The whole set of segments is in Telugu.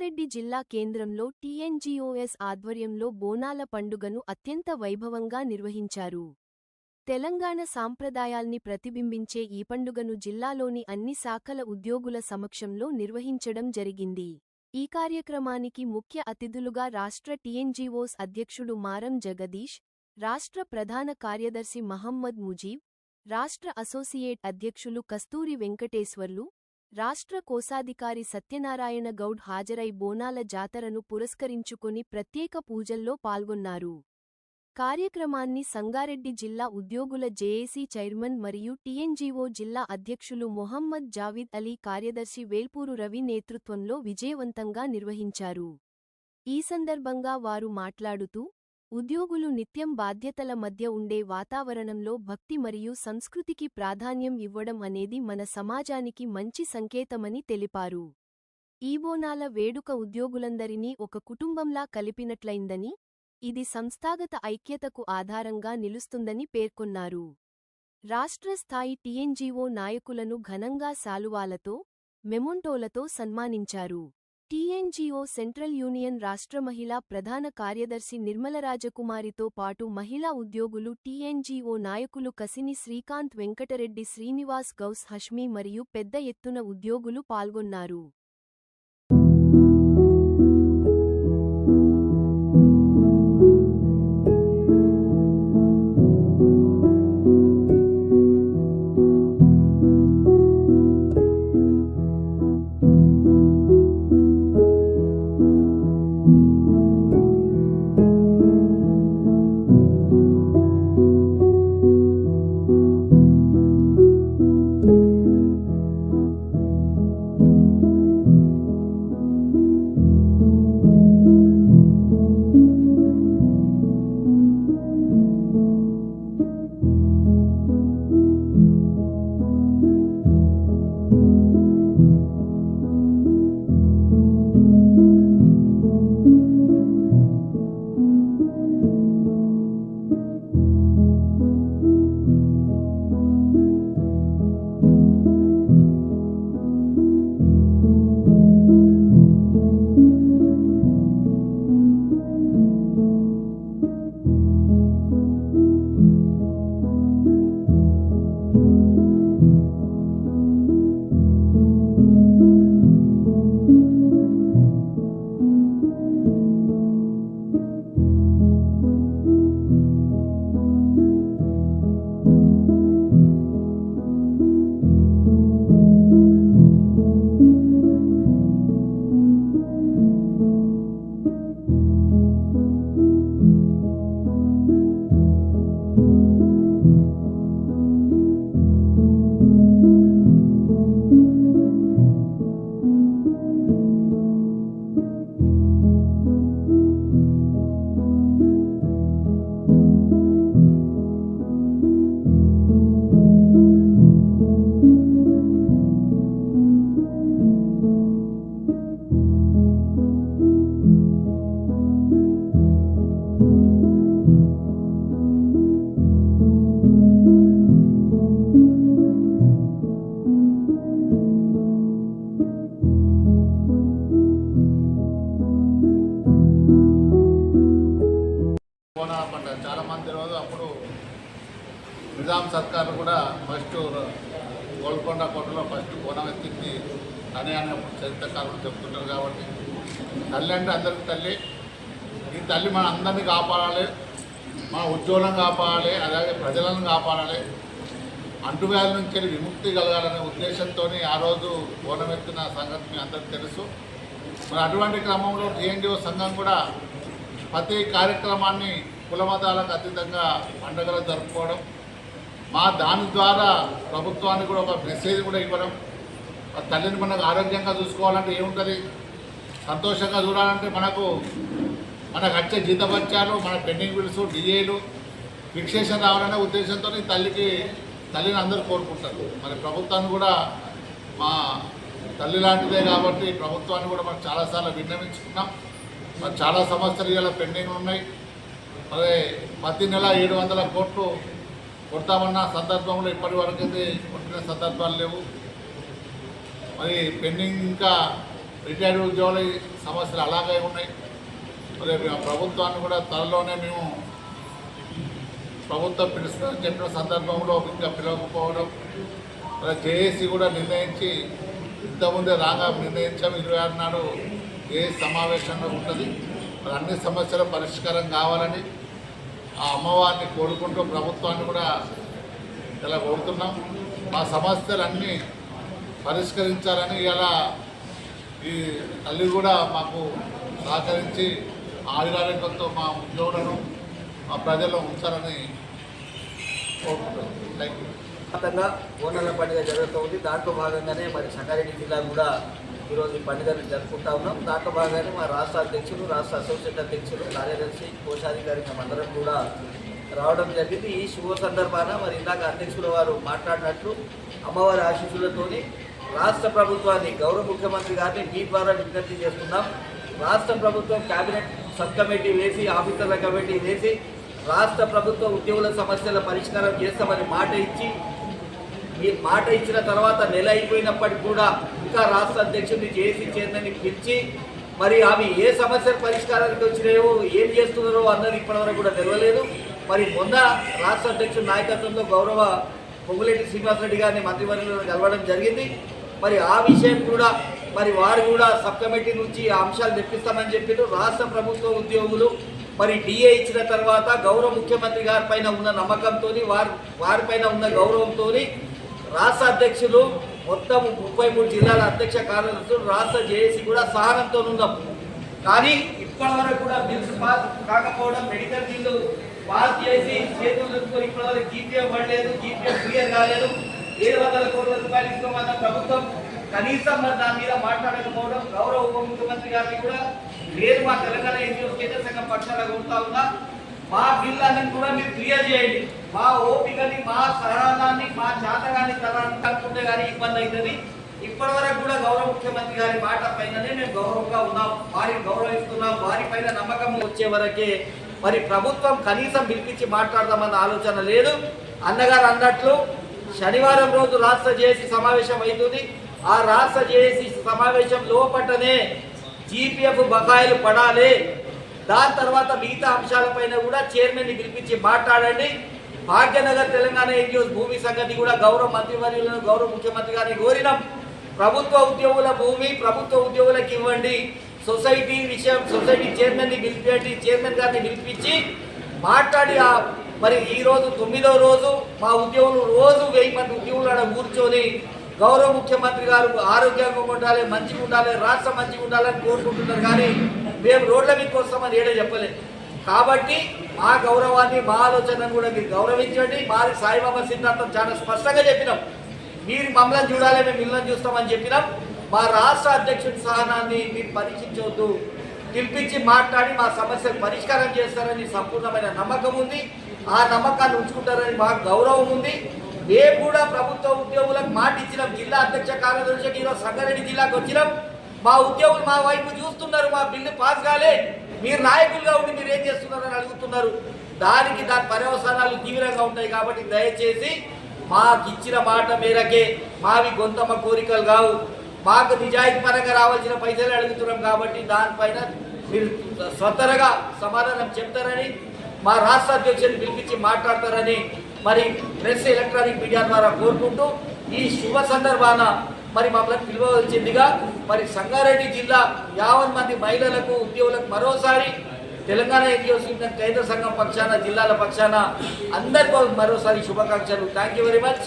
సంగారెడ్డి జిల్లా కేంద్రంలో టీఎన్జీఓఎస్ ఆధ్వర్యంలో బోనాల పండుగను అత్యంత వైభవంగా నిర్వహించారు. తెలంగాణ సాంప్రదాయాల్ని ప్రతిబింబించే ఈ పండుగను జిల్లాలోని అన్ని శాఖల ఉద్యోగుల సమక్షంలో నిర్వహించడం జరిగింది. ఈ కార్యక్రమానికి ముఖ్య అతిథులుగా రాష్ట్ర టీఎన్జీఓస్ అధ్యక్షుడు మారం జగదీష్ రాష్ట్ర ప్రధాన కార్యదర్శి మహమ్మద్ ముజీబ్ రాష్ట్ర అసోసియేట్ అధ్యక్షులు కస్తూరి వెంకటేశ్వర్లు రాష్ట్ర కోశాధికారి సత్యనారాయణ గౌడ్ హాజరై బోనాల జాతరను పురస్కరించుకుని ప్రత్యేక పూజల్లో పాల్గొన్నారు. కార్యక్రమాన్ని సంగారెడ్డి జిల్లా ఉద్యోగుల జేఏసీ చైర్మన్ మరియు టీఎన్జీఓ జిల్లా అధ్యక్షులు మొహమ్మద్ జావీద్ అలీ కార్యదర్శి వేల్పూరు రవి నేతృత్వంలో విజయవంతంగా నిర్వహించారు. ఈ సందర్భంగా వారు మాట్లాడుతూ ఉద్యోగులు నిత్యం బాధ్యతల మధ్య ఉండే వాతావరణంలో భక్తి మరియు సంస్కృతికి ప్రాధాన్యం ఇవ్వడం అనేది మన సమాజానికి మంచి సంకేతమని తెలిపారు. ఈబోనాల వేడుక ఉద్యోగులందరినీ ఒక కుటుంబంలా కలిపినట్లయిందని ఇది సంస్థాగత ఐక్యతకు ఆధారంగా నిలుస్తుందని పేర్కొన్నారు. రాష్ట్ర స్థాయి టీఎన్జీఓ నాయకులను ఘనంగా శాలువాలతో మెమొంటోలతో సన్మానించారు. టీఎన్జీఓ సెంట్రల్ యూనియన్ రాష్ట్ర మహిళా ప్రధాన కార్యదర్శి నిర్మలరాజకుమారితో పాటు మహిళా ఉద్యోగులు టీఎన్జీఓ నాయకులు కసిని శ్రీకాంత్ వెంకటరెడ్డి శ్రీనివాస్ గౌస్ హష్మీ మరియు పెద్ద ఎత్తున ఉద్యోగులు పాల్గొన్నారు. నిజాం సర్కార్ కూడా ఫస్ట్ గోల్కొండ కోటలో ఫస్ట్ కోణం ఎత్తింది. అని అని చరిత్రకారులు చెప్తుంటారు కాబట్టి. తల్లి అంటే అందరికి తల్లి. ఈ తల్లి మన అందరినీ కాపాడాలి. మన ఉద్యోగం కాపాడాలి. అలాగే ప్రజలను కాపాడాలి. అంటువ్యాధుల నుంచి వెళ్ళి విముక్తి కలగాలనే ఉద్దేశంతో ఆ రోజు బోనం ఎత్తిన సంగతి మీ అందరికీ తెలుసు. మరి అటువంటి క్రమంలో టీఎన్జిఓ సంఘం కూడా ప్రతి కార్యక్రమాన్ని కులమతాలకు అతీతంగా పండుగలు జరుపుకోవడం మా దాని ద్వారా ప్రభుత్వానికి కూడా ఒక మెసేజ్ కూడా ఇవ్వడం. ఆ తల్లిని మనకు ఆరోగ్యంగా చూసుకోవాలంటే ఏముంటుంది? సంతోషంగా చూడాలంటే మనకు మనకు వచ్చే జీతపత్యాలు మన పెండింగ్ బిల్స్ డిఏలు ఫిక్సేషన్ రావాలనే ఉద్దేశంతో తల్లికి తల్లిని అందరూ కోరుకుంటారు. మరి ప్రభుత్వాన్ని కూడా మా తల్లి లాంటిదే కాబట్టి ప్రభుత్వాన్ని కూడా మనం చాలాసార్లు విన్నవించుకున్నాం. మరి చాలా సమస్యలు ఇలా పెండింగ్ ఉన్నాయి. మరి ప్రతి నెల ఏడు వందల కోట్లు కొడతామన్న సందర్భంలో ఇప్పటి వరకు అయితే కొట్టిన సందర్భాలు లేవు. మరి పెండింగ్ ఇంకా రిటైర్డ్ ఉద్యోగుల సమస్యలు అలాగే ఉన్నాయి. మరి ప్రభుత్వాన్ని కూడా త్వరలోనే మేము ప్రభుత్వం పిలుస్తుందని చెప్పిన సందర్భంలో ఇంకా పిలవకపోవడం మరి జేఏసీ కూడా నిర్ణయించి ఇంతకుముందే రాగా నిర్ణయించాము. ఇరవై ఆరు నాడు ఏ సమావేశంలో ఉంటుంది మరి అన్ని సమస్యల పరిష్కారం కావాలని ఆ అమ్మవారిని కోరుకుంటూ ప్రభుత్వాన్ని కూడా ఇలా కోరుతున్నాం. మా సమస్యలన్నీ పరిష్కరించాలని ఇలా ఈ తల్లి కూడా మాకు సహకరించి ఆయురారోగ్యంతో మా ఉద్యోగులను మా ప్రజల్లో ఉంచాలని కోరుకుంటున్నాం. థ్యాంక్ యూ ఓనర్ల పండుగ జరుగుతుంది. దాంట్లో భాగంగానే మరి సంగారెడ్డి జిల్లా కూడా ఈరోజు ఈ పండుగను జరుపుకుంటా ఉన్నాం. దాంట్లో భాగంగానే మా రాష్ట్ర అధ్యక్షులు రాష్ట్ర అసోసియేట్ అధ్యక్షులు కార్యదర్శి కోశాధికారి మేమందరం కూడా రావడం జరిగింది. ఈ శుభ సందర్భాన మరి ఇందాక అధ్యక్షుల వారు మాట్లాడినట్లు అమ్మవారి ఆశీస్సులతోని రాష్ట్ర ప్రభుత్వాన్ని గౌరవ ముఖ్యమంత్రి గారిని మీ ద్వారా విజ్ఞప్తి చేస్తున్నాం. రాష్ట్ర ప్రభుత్వం కేబినెట్ సబ్ కమిటీ వేసి ఆఫీసర్ల కమిటీ వేసి రాష్ట్ర ప్రభుత్వ ఉద్యోగుల సమస్యల పరిష్కారం చేస్తామని మాట ఇచ్చి ఈ మాట ఇచ్చిన తర్వాత నెల అయిపోయినప్పటికీ కూడా ఇంకా రాష్ట్ర అధ్యక్షుడిని జేసీ చైర్మన్ని పిలిచి మరి అవి ఏ సమస్యల పరిష్కారానికి వచ్చినాయో ఏం చేస్తున్నారో అన్నది ఇప్పటివరకు కూడా తెలియలేదు మరి మొన్న రాష్ట్ర అధ్యక్షుడి నాయకత్వంలో గౌరవ పొంగులేటి శ్రీనివాసరెడ్డి గారిని మంత్రివర్గంలో కలవడం జరిగింది. మరి ఆ విషయం కూడా మరి వారు కూడా సబ్ కమిటీ నుంచి ఆ అంశాలు తెప్పిస్తామని చెప్పారు రాష్ట్ర ప్రభుత్వ ఉద్యోగులు మరి డిఏ ఇచ్చిన తర్వాత గౌరవ ముఖ్యమంత్రి గారి పైన ఉన్న నమ్మకంతో వారి వారిపైన ఉన్న గౌరవంతో రాష్ట్ర అధ్యక్షులు మొత్తం ముప్పై మూడు జిల్లాల అధ్యక్ష కార్యదర్శులు రాష్ట్ర జేఏసీ కూడా సహనంతో ఉన్నాం. కానీ ఇప్పటి వరకు కూడా బిల్స్ పాస్ కాకపోవడం మెడికల్ బిల్లు పాస్ చేసి చేతులు దుక్కుని ఇప్పటి వరకు జీపీఎం పడలేదు జీపీఎం క్లియర్ కాలేదు. ఏడు వందల కోట్ల రూపాయలు ఇస్తామన్న ప్రభుత్వం కనీసం మరి దాని మీద మాట్లాడకపోవడం గౌరవ ఉప ముఖ్యమంత్రి గారిని కూడా లేదు మా తెలంగాణ ఎన్జిఓ కేంద్ర సంఘం పక్షాన కోరుతా ఉందా మా బిల్లని కూడా మీరు క్లియర్ చేయండి. మా ఓపికని మా సహనాన్ని మా చేతగాని తరనుకుంటే కానీ ఇబ్బంది అవుతుంది ఇప్పటి వరకు కూడా గౌరవ ముఖ్యమంత్రి గారి మాట పైననే మేము గౌరవంగా ఉన్నాం. వారిని గౌరవిస్తున్నాం. వారి పైన నమ్మకం వచ్చే వరకే మరి ప్రభుత్వం కనీసం పిలిపించి మాట్లాడదామన్న ఆలోచన లేదు. అన్నగారు అన్నట్లు శనివారం రోజు రాష్ట్ర జేఏసీ సమావేశం అవుతుంది. ఆ రాష్ట్ర జేఏసీ సమావేశం లోపటనే జీపీఎఫ్ బకాయిలు పడాలి. దాని తర్వాత మిగతా అంశాలపైన కూడా చైర్మన్ని పిలిపించి మాట్లాడండి. భాగ్యనగర్ తెలంగాణ ఎన్జిఓస్ భూమి సంగతి కూడా గౌరవ మంత్రివర్యులను గౌరవ ముఖ్యమంత్రి గారిని కోరినాం. ప్రభుత్వ ఉద్యోగుల భూమి ప్రభుత్వ ఉద్యోగులకు ఇవ్వండి. సొసైటీ విషయం సొసైటీ చైర్మన్ని పిలిపించి చైర్మన్ గారిని పిలిపించి మాట్లాడి మరి ఈరోజు తొమ్మిదో రోజు మా ఉద్యోగులు రోజు వెయ్యి మంది ఉద్యోగులు ఆడ కూర్చొని గౌరవ ముఖ్యమంత్రి గారు ఆరోగ్యంగా ఉండాలి మంచిగా ఉండాలి రాష్ట్రం మంచిగా ఉండాలని కోరుకుంటున్నారు. కానీ మేము రోడ్ల మీదకి వస్తామని ఏడే చెప్పలేదు. కాబట్టి మా గౌరవాన్ని మా ఆలోచనను కూడా మీరు గౌరవించండి. మాది సాయిబాబా సిద్ధాంతం చాలా స్పష్టంగా చెప్పినాం. మీరు మమ్మల్ని చూడాలి మేము మిమ్మల్ని చూస్తామని చెప్పినాం. మా రాష్ట్ర అధ్యక్షుడి సహనాన్ని మీరు పరీక్షించవద్దు పిలిపించి మాట్లాడి మా సమస్యలు పరిష్కారం చేస్తారని సంపూర్ణమైన నమ్మకం ఉంది. ఆ నమ్మకాన్ని ఉంచుకుంటారని మాకు గౌరవం ఉంది. మేము కూడా ప్రభుత్వ ఉద్యోగులకు మాట ఇచ్చినాం జిల్లా అధ్యక్ష కార్యదర్శికి ఈరోజు సంగారెడ్డి జిల్లాకు వచ్చినాం. మా ఉద్యోగులు మా వైపు చూస్తున్నారు మా బిల్లు పాస్ కాలే. మీరు నాయకులుగా ఉండి మీరు ఏం చేస్తున్నారని అడుగుతున్నారు. దానికి దాని పర్యవసానాలు తీవ్రంగా ఉంటాయి కాబట్టి దయచేసి మాకు ఇచ్చిన మాట మేరకే మావి గొంతమ్మ కోరికలు కావు. మాకు నిజాయితీ పరంగా రావాల్సిన పైసలు అడుగుతున్నాం కాబట్టి దానిపైన మీరు స్వతరగా సమాధానం చెప్తారని మా రాష్ట్ర అధ్యక్షుని పిలిపించి మాట్లాడతారని మరి ప్రెస్ ఎలక్ట్రానిక్ మీడియా ద్వారా కోరుకుంటూ ఈ శుభ సందర్భాన మరి మమ్మల్ని పిలవవలసిందిగా మరి సంగారెడ్డి జిల్లా యావన్ మంది మహిళలకు ఉద్యోగులకు మరోసారి తెలంగాణ ఎన్జిఓస్ యూనియన్ కేంద్ర సంఘం పక్షాన జిల్లాల పక్షాన అందరికీ మరోసారి శుభాకాంక్షలు. థ్యాంక్ యూ వెరీ మచ్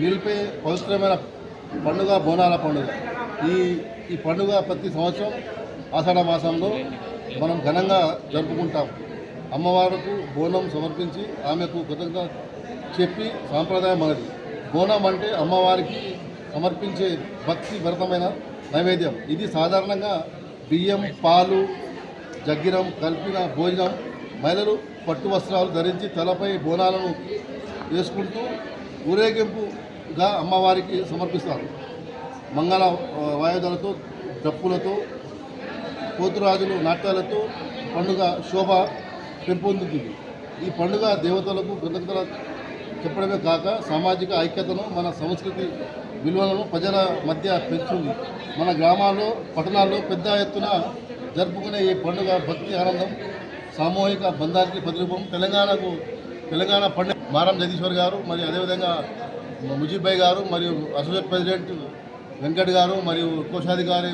నిలిపే పవిత్రమైన పండుగ బోనాల పండుగ. ఈ ఈ పండుగ ప్రతి సంవత్సరం ఆషాఢ మాసంలో మనం ఘనంగా జరుపుకుంటాం. అమ్మవారికి బోనం సమర్పించి ఆమెకు కృతజ్ఞత చెప్పి సాంప్రదాయం మనది. బోనం అంటే అమ్మవారికి సమర్పించే భక్తి భరతమైన నైవేద్యం. ఇది సాధారణంగా బియ్యం పాలు జగ్గిరం కలిపిన భోజనం మహిళలు పట్టు వస్త్రాలు ధరించి తలపై బోనాలను వేసుకుంటూ ఊరేగింపుగా అమ్మవారికి సమర్పిస్తారు. మంగళ వాయుధాలతో డప్పులతో పోతురాజులు నాట్యాలతో పండుగ శోభ పెంపొందుతుంది. ఈ పండుగ దేవతలకు కృతజ్ఞతలు చెప్పడమే కాక సామాజిక ఐక్యతను మన సంస్కృతి విలువలను ప్రజల మధ్య పెంచుతుంది. మన గ్రామాల్లో పట్టణాల్లో పెద్ద ఎత్తున జరుపుకునే ఈ పండుగ భక్తి ఆనందం సామూహిక బంధానికి ప్రతిరూపం. తెలంగాణకు తెలంగాణ పండుగ మారం జగదీశ్వర్ గారు మరియు అదేవిధంగా ముజీబ్బాయ్ గారు మరియు అసోసియేట్ ప్రెసిడెంట్ వెంకట్ గారు మరియు కోశాధికారి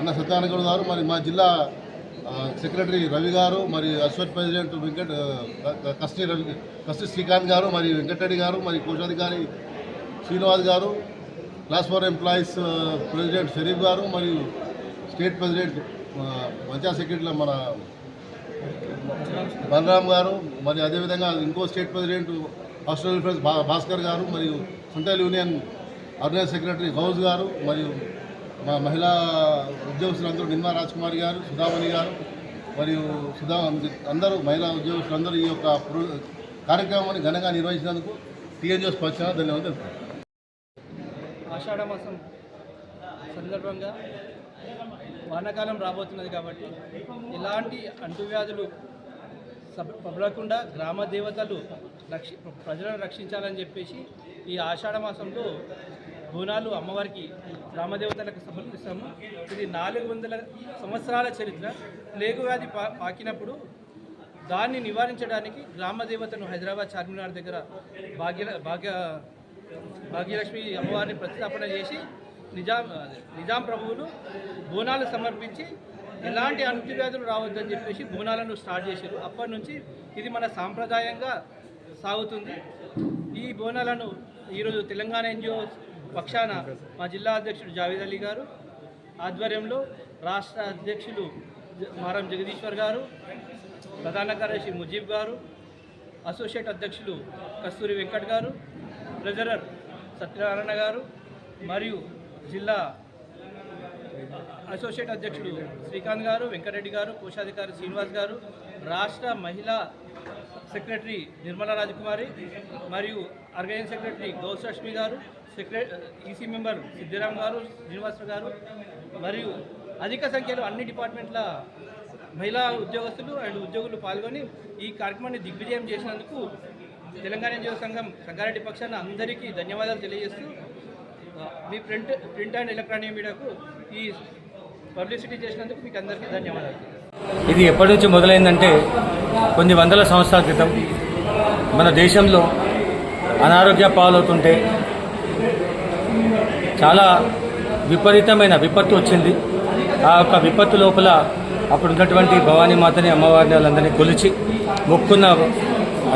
అన్న సత్యానగౌడ్ గారు మరి మా జిల్లా సెక్రటరీ రవి గారు మరియు అశ్వత్ ప్రెసిడెంట్ వెంకట్ కస్టి రవి కస్టి శ్రీకాంత్ గారు మరియు వెంకటరెడ్డి గారు మరి కోశాధికారి శ్రీనివాస్ గారు class four employees president Sharif గారు మరియు స్టేట్ ప్రెసిడెంట్ ఆ, పంచాయత్ సెక్రటరీ మన బలరామ్ గారు మరి అదేవిధంగా ఇంకో స్టేట్ ప్రెసిడెంట్ హాస్టల్ ఫ్రెండ్స్ భా భాస్కర్ గారు మరియు central union organise secretary Ghouse గారు మరియు మా మహిళా ఉద్యోగస్తులందరూ నిమ్మా రాజ్కుమారి గారు సుధామణి గారు మరియు సుధా అందరూ మహిళా ఉద్యోగస్తులందరూ ఈ యొక్క కార్యక్రమాన్ని ఘనంగా నిర్వహించినందుకు టీఎన్జిఎస్ పక్షాన ధన్యవాదాలు ఆషాఢ మాసం సందర్భంగా వానాకాలం రాబోతున్నది కాబట్టి ఇలాంటి అంటువ్యాధులు సబ్- గ్రామ దేవతలు రక్షి ప్రజలను రక్షించాలని చెప్పేసి ఈ ఆషాఢ మాసంలో బోనాలు అమ్మవారికి గ్రామదేవతలకు సమర్పిస్తాము ఇది నాలుగు వందల సంవత్సరాల చరిత్ర. ప్లేగు వ్యాధి పా పాకినప్పుడు దాన్ని నివారించడానికి గ్రామదేవతను హైదరాబాద్ చార్మినార్ దగ్గర భాగ్య భాగ్య భాగ్యలక్ష్మి అమ్మవారిని ప్రతిష్టాపన చేసి నిజాం నిజాం ప్రభువులు బోనాలు సమర్పించి ఎలాంటి అంటువ్యాధులు రావద్దని చెప్పేసి బోనాలను స్టార్ట్ చేశారు. అప్పటి నుంచి ఇది మన సాంప్రదాయంగా సాగుతుంది. ఈ బోనాలను ఈరోజు తెలంగాణ ఎన్జిఓ పక్షాన మా జిల్లా అధ్యక్షుడు జావేద్ అలీ గారు ఆధ్వర్యంలో రాష్ట్ర అధ్యక్షులు జ- మారం జగదీశ్వర్ గారు ప్రధాన కార్యదర్శి ముజీబ్ గారు అసోసియేట్ అధ్యక్షులు కస్తూరి వెంకట్ గారు ట్రెజరర్ సత్యనారాయణ గారు మరియు జిల్లా అసోసియేట్ అధ్యక్షుడు శ్రీకాంత్ గారు వెంకటరెడ్డి గారు కోశాధికారి శ్రీనివాస్ గారు రాష్ట్ర మహిళా సెక్రటరీ నిర్మలా రాజకుమారి మరియు ఆర్గనైజింగ్ సెక్రటరీ గౌసలక్ష్మి గారు సెక్రటరీ ఈసీ మెంబర్ సిద్ధిరామ్ గారు శ్రీనివాసరావు గారు మరియు అధిక సంఖ్యలో అన్ని డిపార్ట్మెంట్ల మహిళా ఉద్యోగస్తులు అండ్ ఉద్యోగులు పాల్గొని ఈ కార్యక్రమాన్ని దిగ్విజయం చేసినందుకు తెలంగాణ ఉద్యోగ సంఘం సంగారెడ్డి పక్షాన అందరికీ ధన్యవాదాలు తెలియజేస్తూ మీ ప్రింట్ ప్రింట్ అండ్ ఎలక్ట్రానిక్ మీడియాకు ఈ పబ్లిసిటీ చేసినందుకు మీకు అందరికీ ధన్యవాదాలు. ఇది ఎప్పటి నుంచి మొదలైందంటే కొన్ని వందల సంవత్సరాల క్రితం మన దేశంలో అనారోగ్య పాలవుతుంటే చాలా విపరీతమైన విపత్తు వచ్చింది. ఆ యొక్క విపత్తు లోపల అప్పుడు ఉన్నటువంటి భవానీ మాతని అమ్మవారిని వాళ్ళందరినీ కొలిచి మొక్కున్న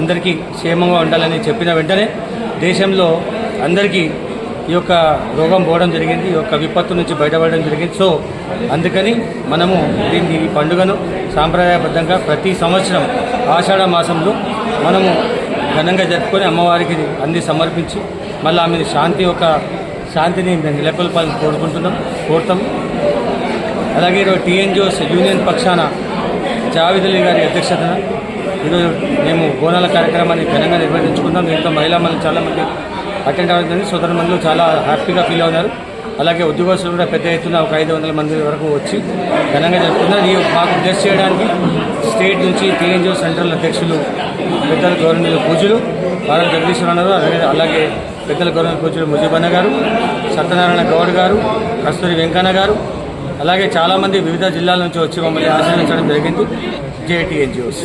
అందరికీ క్షేమంగా ఉండాలని చెప్పిన వెంటనే దేశంలో అందరికీ ఈ యొక్క రోగం పోవడం జరిగింది. ఈ యొక్క విపత్తు నుంచి బయటపడడం జరిగింది. సో అందుకని మనము దీన్ని ఈ పండుగను సాంప్రదాయబద్ధంగా ప్రతి సంవత్సరం ఆషాఢ మాసంలో మనము ఘనంగా జరుపుకొని అమ్మవారికి అన్ని సమర్పించి మళ్ళీ ఆమె శాంతి యొక్క శాంతిని నెలకొల్పాలని కోరుకుంటున్నాం కోరుతాం. అలాగే ఈరోజు టీఎన్జిఓస్ యూనియన్ పక్షాన జావేద్ గారి అధ్యక్షతన ఈరోజు మేము బోనాల కార్యక్రమాన్ని ఘనంగా నిర్వహించుకుందాం. దీంతో మహిళా మళ్ళీ చాలామంది అటెండ్ అవుతుంది సోదరు మందులు చాలా హ్యాపీగా ఫీల్ అవుతున్నారు అలాగే ఉద్యోగస్తులు కూడా పెద్ద ఎత్తున ఒక ఐదు వందల మంది వరకు వచ్చి ఘనంగా జరుపుకున్నారు ఈ మాకు బ్లెస్ చేయడానికి స్టేట్ నుంచి టీఎన్జిఓ సెంట్రల్ అధ్యక్షులు పెద్దలు గవర్నమెంట్ పూజలు వారం జగదీశ్వర అలాగే అలాగే పెద్దల గౌరవ కూర్చుడు ముజీబన్న గారు సత్యనారాయణ గౌడ్ గారు కస్తూరి వెంకన్న గారు అలాగే చాలామంది వివిధ జిల్లాల నుంచి వచ్చి మమ్మల్ని ఆశ్రయించడం జరిగింది. జేటీఎన్జిఓస్.